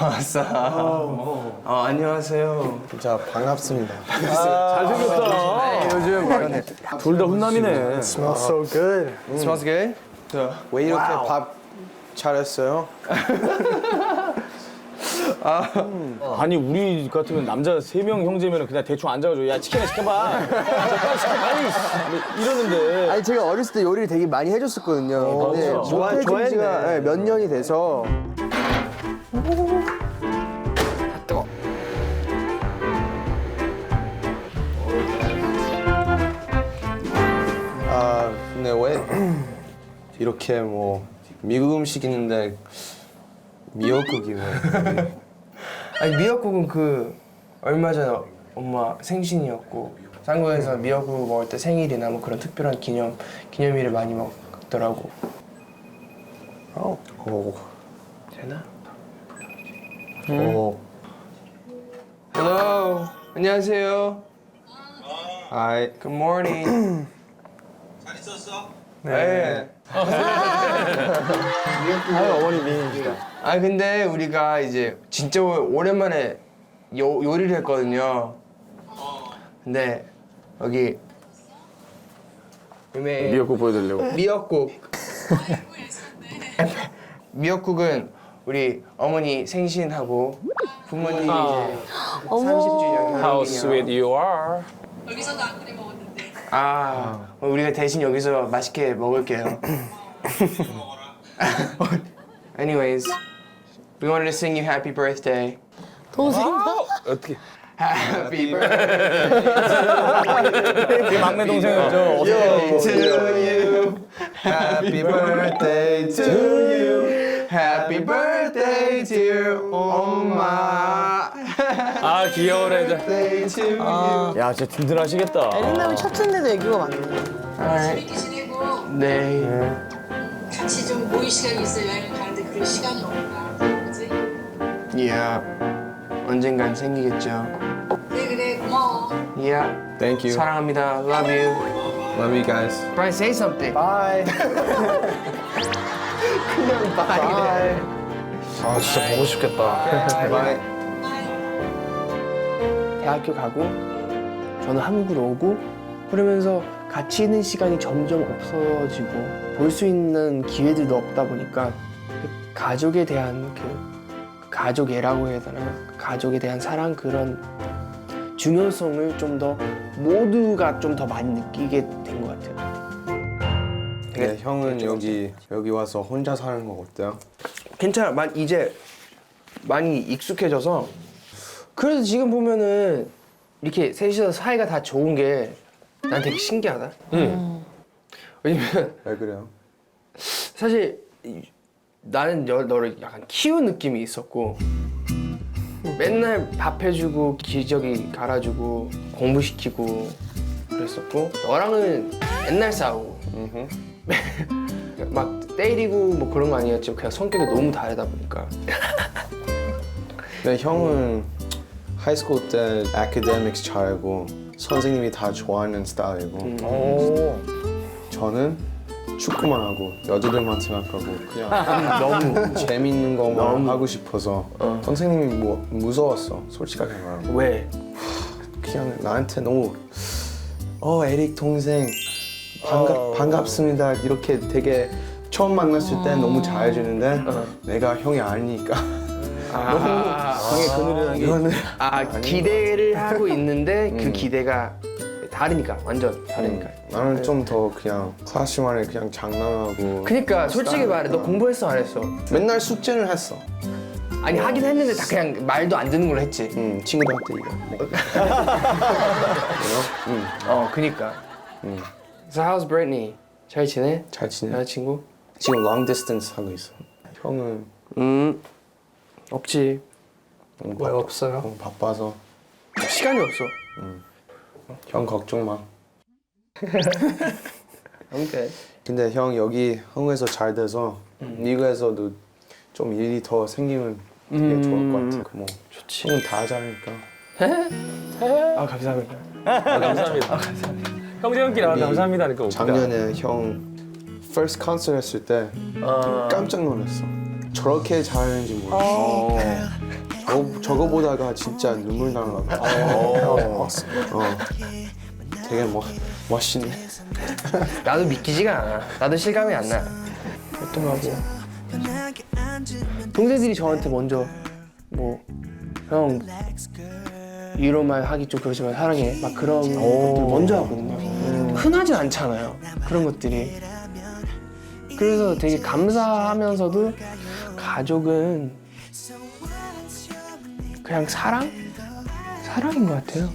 왔어. 어, 안녕하세요. 진짜 반갑습니다. 잘생겼다. 요즘 둘 다 훈남이네. Smells so good. smells good? 저, 왜 이렇게 밥 잘했어요? 아니 우리 같으면 남자 세 명 형제면 그냥 대충 앉아가지고 야 치킨이나 시켜봐. 잠깐 시켜봐. 아니, 이러는데. 아니 제가 어렸을 때 요리를 되게 많이 해줬었거든요. 근데 맞아. 좋아- 못해준 좋아했네. 지가 네, 몇 년이 돼서 아 근데 왜 이렇게 뭐 미국 음식인데 미역국이 왜? 아니 미역국은 그 얼마 전에 엄마 생신이었고 한국에서 미역국 먹을 때 생일이나 뭐 그런 특별한 기념 기념일을 많이 먹더라고. 어. 오. 되나? 오. Hello. 안녕하세요. 아이. Good morning. 잘 있었어? 네. 아유 어머니 미인이시다. 아 근데 우리가 이제 진짜 오랜만에 요, 요리를 했거든요. 근데 여기 유명해 미역국 보여드리려고. 미역국. 미역국은 우리 어머니 생신하고 부모님 이제 30주년 How sweet you are. 여기서도 안 그래 먹었는데. 아 우리가 대신 여기서 맛있게 먹을게요. Anyways, we wanted to sing you happy birthday. 어떻게? Happy birthday 그 막내 동생이었죠. to you. Happy birthday to you. Happy birthday dear 엄마. 아 귀여워라. Birthday to you. 야 진짜 든든하시겠다. 에릭남이 첫째인데도 애교가 많네. 재밌게 지내고 네. 같이 좀 모일 시간이 있어 여행 가는데 그럴 시간이 없다. 그지? Yeah. 언젠간 생기겠죠. 그래 그래 고마워. Yeah. Thank you. 사랑합니다. Love you. Love you guys. Brian, say something. 바이. 그냥 bye. 아 진짜 보고 싶겠다. Bye. 대학교 가고 저는 한국으로 오고 그러면서 같이 있는 시간이 점점 없어지고 볼 수 있는 기회들도 없다 보니까 그 가족에 대한 그 가족애라고 해야 되나 그 가족에 대한 사랑 그런 중요성을 좀 더 모두가 좀 더 많이 느끼게 된 것 같아요. 네, 형은 여기 여기 와서 혼자 사는 거 어때요? 괜찮아. 만 이제 많이 익숙해져서 그래도 지금 보면은 이렇게 셋이서 사이가 다 좋은 게 난 되게 신기하다. 왜냐면 왜 그래요? 사실 이- 나는 너, 너를 약간 키운 느낌이 있었고 맨날 밥 해주고 기저귀 갈아주고 공부시키고 그랬었고 너랑은 맨날 싸우고 막 때리고 뭐 그런 거 아니었지 그냥 성격이 너무 다르다 보니까. 네, 형은 하이스쿨 때 academics 잘하고 선생님이 다 좋아하는 스타일이고 저는 축구만 하고 여자들만 생각하고 그냥 너무. 재밌는 것만 하고 싶어서 선생님이 뭐 무서웠어 솔직하게 말하면. 왜? 그냥 나한테 너무 어 에릭 동생 반갑, 반갑습니다. 이렇게 되게 처음 만났을 때 너무 잘해주는데 내가 형이 아니니까. 아, 방에 그늘이라는 게. 이거는 아 기대를 하고 있는데 그 기대가 다르니까 완전 다르니까. 나는 좀 더 그냥 클래스 시간에 그냥 장난하고. 그니까 솔직히 말해. 너 공부했어 안 했어? 맨날 숙제는 했어. 아니 하긴 했는데 다 그냥 말도 안 듣는 걸로 했지. 응, 친구들한테 이거. 응, 어 그니까. So how's Brittany? 잘 지내? 잘 지내. 여자친구? 지금 long distance 하고 있어. 형은 음. 없지. 너무 왜 바빠- 없어요? 너무 바빠서. 시간이 없어. 형 걱정 마. 오케이. 근데 형 여기 한국에서 잘 돼서 미국에서도 좀 일이 더 생기면 되게 좋을 것 같아. 뭐 좋지. 형은 다 잘하니까. 아 감사합니다. 감사합니다. 형제형끼리 아, 감사합니다. 그러니까 웃기다. 작년에 형 first concert 했을 때 깜짝 놀랐어 저렇게 잘하는지 몰랐어 어, 저거 보다가 진짜 눈물 나려고. 어, 어. 되게 멋 멋있네. 나도 믿기지가 않아. 나도 실감이 안 나. 그렇더라고. 동생들이 저한테 먼저 뭐형 위로만 하기 좀 그러지만 사랑해 막 그런 것들 먼저 하거든요. 흔하진 않잖아요. 그런 것들이. 그래서 되게 감사하면서도 가족은 그냥 사랑? 사랑인 것 같아요.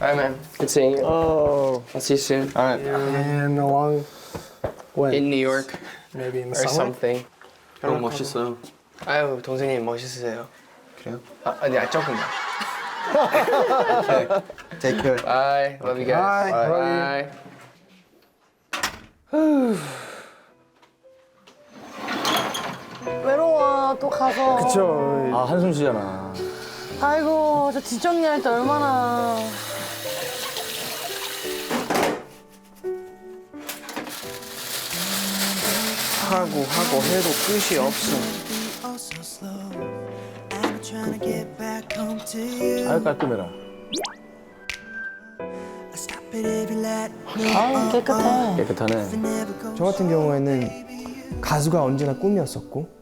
Alright, man. Good seeing you. Oh, I'll see you soon. Alright. and along when? In New York Maybe in the or summer. something. 너무 멋있어요. 아유 동생님 멋있으세요. 그래요? 아 아니 아, 조금만. Take care. Bye. Love you guys. Bye. Bye. 외 가서. 그쵸. 아 한숨 쉬잖아. 아이고 저 뒷정리 할 때 얼마나. 하고 하고 해도 끝이 없어. 잘 깔끔해라. 아유 깨끗해. 깨끗하네. 저 같은 경우에는 가수가 언제나 꿈이었었고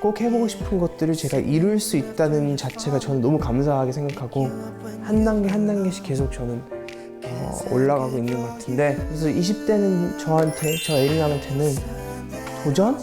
꼭 해보고 싶은 것들을 제가 이룰 수 있다는 자체가 저는 너무 감사하게 생각하고 한 단계 한 단계씩 계속 저는 어, 올라가고 있는 것 같은데 그래서 20대는 저한테 저 에릭남한테는 도전?